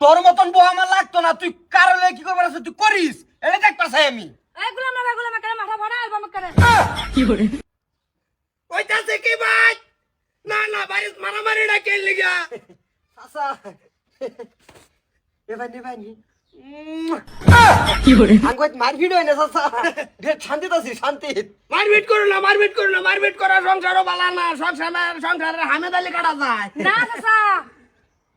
তোর মতন বউ আমার লাগতো না তুই কারণে কি করবার আছে? তুই করিস। এটা দেখ পাশাই আমি। করে? ওইটাছে কি ভাই? না না বাড়ির মারামারি না কে লিগা? চাচা। এ ভাই নে ভাই নি আঙ্গুত মারপিট হয় না চাচা। ঢের শান্তিতে আছি শান্তি মারপিট করো না মারপিট করো না মারপিট করা সংসারও বালা না সংসার সংসারের হামেদালি কাটা যায়। না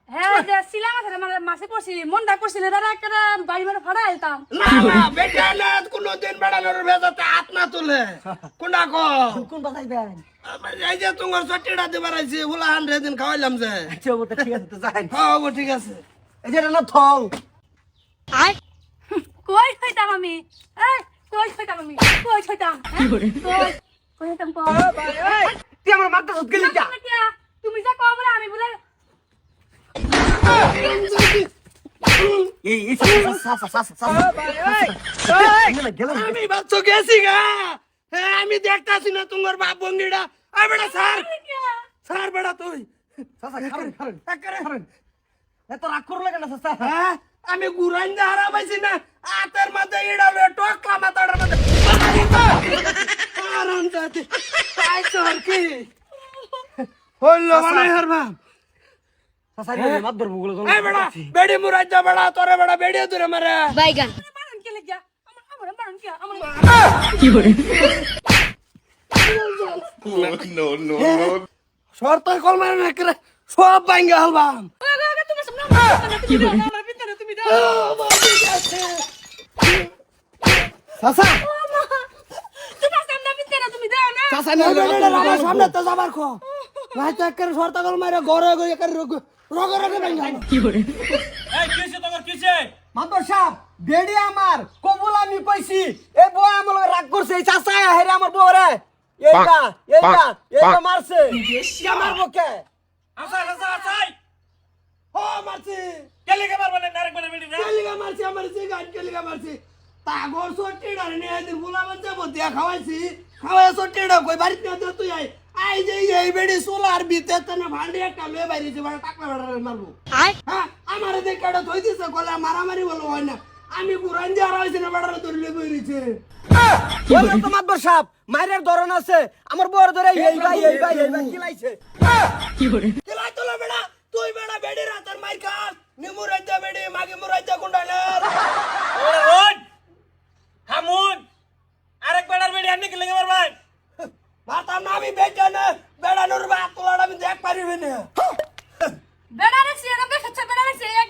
হ্যাঁ যে সিলাম আছে মানে মাসে পড়ছি মন ডাক পড়ছিল দাদা একটা বাড়ি মারে ফাটা আইতাম না না বেটা না কোনো দিন বেড়ানোর ভেজাতে হাত না তুলে। কোনটা কো কোন এই যে তোমার চট্টিটা দিবার আইছি হুলা হান্ড্রেড দিন খাওয়াইলাম যে। আচ্ছা ঠিক আছে তো যাই। হ্যাঁ হব, ঠিক আছে। এই যে এটা না থং কই হইতাম আমি? এই কই হইতাম আমি? কই হইতাম? হ্যাঁ? কই? কই হইতাম কই তুই আমার মাথা সুত গেলি তুমি যা কও বলে আমি বলে এই এই চাচা চাচা চাচা গেলাম আমি হ্যাঁ দেখতাছি না তোমার বাপ বঙ্গিটা আই বেটা স্যার স্যার বেটা তুই এত রাগ করলে কেন হ্যাঁ আমি গুরাইন দা হারা পাইছি না আতের মধ্যে ইড়ালে টকলা মাথার মধ্যে আরাম যাতে আর কি মানে চাচা রে মাত ধরবো গুলো এই বেড়া বেড়ি মুরাই যা বেড়া তোরে বেড়া বেড়ি দূরে মারে মারন কে লাগিয়া আমার আমার মারন কে আমার no, no, no. শর্ত কল মারে না করে সব ভাঙ্গা হালবাম ওগো ওগো তুমি সব না কি বলে আমার ভিতরে তুমি দাও চাচা তোমার সামনে ভিতরে তুমি দাও না চাচা না আমার সামনে তো যাবার খো ভাই তো একের শর্ত কল মারে ঘরে ঘরে একের রোগ রোগ রোগে ভাঙ্গা মাতবর সাহেব বেড়ি আমার কবুল আমি কইছি। এই বউ আমার রাগ করছে এই চাচা হেরে আমার বউ রে। এইটা এইটা এইটা মারছে। কে মারবো কে? ও মারছি। কেলিগা মারছি? আমার যে গান কেলিগা মারছি? তাগর সট্টি ডারে নিয়ে দিন বুলাবান যাব দিয়া খাওয়াইছি। খাওয়াই সট্টি ডা কই? বাড়িতে না তুই আই আই যে এই বেড়ি সোলার বিতে তনে ভান্ডি একটা লয়ে বাইরেছে বড় টাকলা বড় মারবো। হ্যাঁ আমারে দেখ কাটা থই দিছে কলে মারামারি বলো হয় না। আমি কুরান যে আর হইছে না বড় ধরলে বইরিছে বললাম তো মাতবর সাহেব মায়ের ধরন আছে। আমার বউর ধরে এই ভাই এই ভাই এই ভাই কিলাইছে কিলাই তোলা বেড়া তুই বেড়া বেড়ি রাতার মাই খাস নিমু বেড়ি মাগে মু রাজ্যা কুন্ডালের হামুন আরেক বেড়ার বেড়ি আনি কি লেগে মারবাই মাতাম না আমি বেচা না বেড়ানোর তোলার আমি দেখ পারিবে না। বেড়া বেড়া এক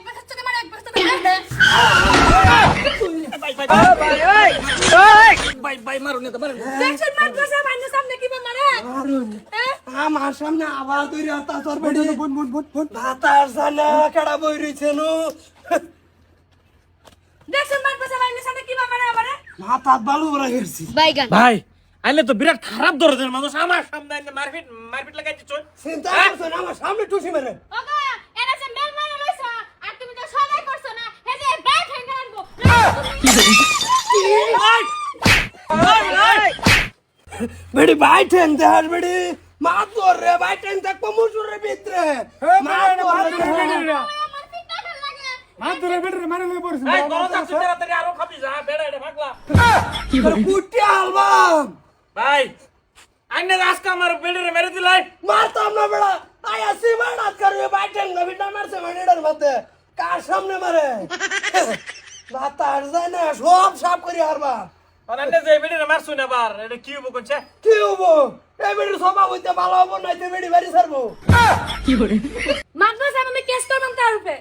মারে হ্যাঁ? আমার সামনে আবার তুই রাতা তোর বেড়ি। বুন বুন বুন বুন ভাতার সানা কেডা বই রইছে নো? দেখছেন মার বসে বাইনে সামনে কি মারে আমারে? মাথাত বালু বড় ভাই আইলে তো বিরাট খারাপ ধরনের মানুষ। আমার সামনে আইলে মারপিট মারপিট লাগাইতে চল চিন্তা করছ না আমার সামনে টুসি মেরে। ওগো এরা যে মেল মারা লইছো আর তুমি তো সবাই করছ না হে যে ব্যাগ হ্যাঙ্গার আনব। বেড়ি ঠেং দেহার বেড়ি। মা তোর রে ভাই ঠেং দেখ মুসুর রে ভিতরে মা তোর রে। আমার পিঠটা ভালো লাগে। এই দরজা তুই তাড়াতাড়ি আরও খাবি যা বেড়া এটা ভাগলা। কুটি আলবাম ভাই আইনে আজকে আমার বেড়ে মেরে দিলাই মারতাম না বেড়া। আয়া সীমা নাচ করবে ভাই ঠেং না বিটা মারছে মানিডার মধ্যে। কার সামনে মারে? ভাতার যায় না সব সাফ করি হারবা। অনান্নে যে বেড়ে মারছু না বার এটা কি হব কোনছে কি হব এই বেড়ি সভা হইতে ভালো হব নাইতে বেড়ি বাড়ি ছাড়বো। মার বসে আমি কেস করলাম তার উপরে?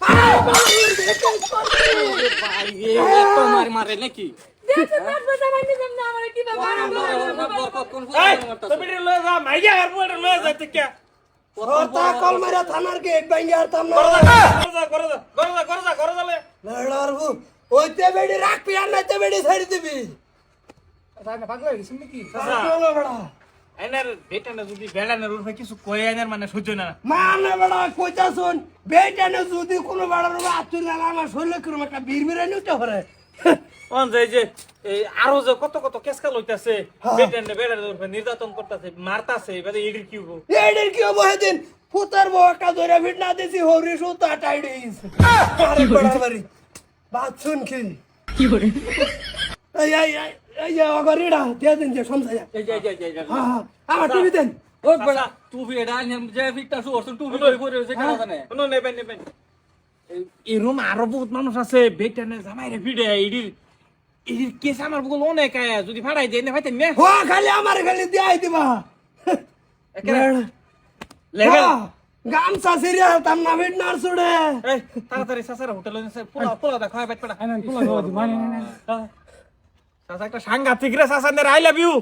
তোমার মারে নাকি দেখছেন মার মারে এই থানার গেট ভাঙ্গি না। লে। লড়ার হু ওইতে বেড়ি রাখবি আর নাইতে বেড়ি ছাড়ি দিবি। না না রুফে কিছু কই আইনার মানে সহ্য না। মানে বেড়া কইতা শুন বেটানে যদি কোনো বেড়ার আতুল আমার শরীরে কিরম একটা বীর উঠে হরে যে আরও যে কত কত কেসকা লইতাছে বেটা না নির্যাতন করতেছে মারতাছে এবারে এডির কি হব? এডের কি হব হেদিন ফুতার বকা ধরে ফিট না দিছি হরি সুতা টাইডিস আরে বড়াবাড়ি বাত শুন কি কি করে? এই এই এই এই অগরিডা দিয়ে দিন যে সমঝায়া এই এই এই যে, এই যে হ্যাঁ হ্যাঁ আমার টিভি দেন। ও বড়া টুপি এটা যে লই পরে হইছে কেন জানে? শুনো নেবেন নেবেন। এরম আরও বহুত মানুষ আছে বেটানে জামাই রে ভিড়ে ইডির ইডির কেস আমার বগল অনেক আয়া যদি ফাড়াই দেয় না ভাইতেন না। হো খালি আমার খালি দিয়াই দিবা। লেভেল। গামছা সিরিয়া তাম না ফিট না ছুড়ে এই তাড়াতাড়ি সাসার হোটেলে নিছে পোলা পোলা দা খাওয়া বাইট পড়া আইনা পোলা খাওয়া দি মানে সাসা একটা সাংঘাতিক রে সাসা নে আই লাভ ইউ।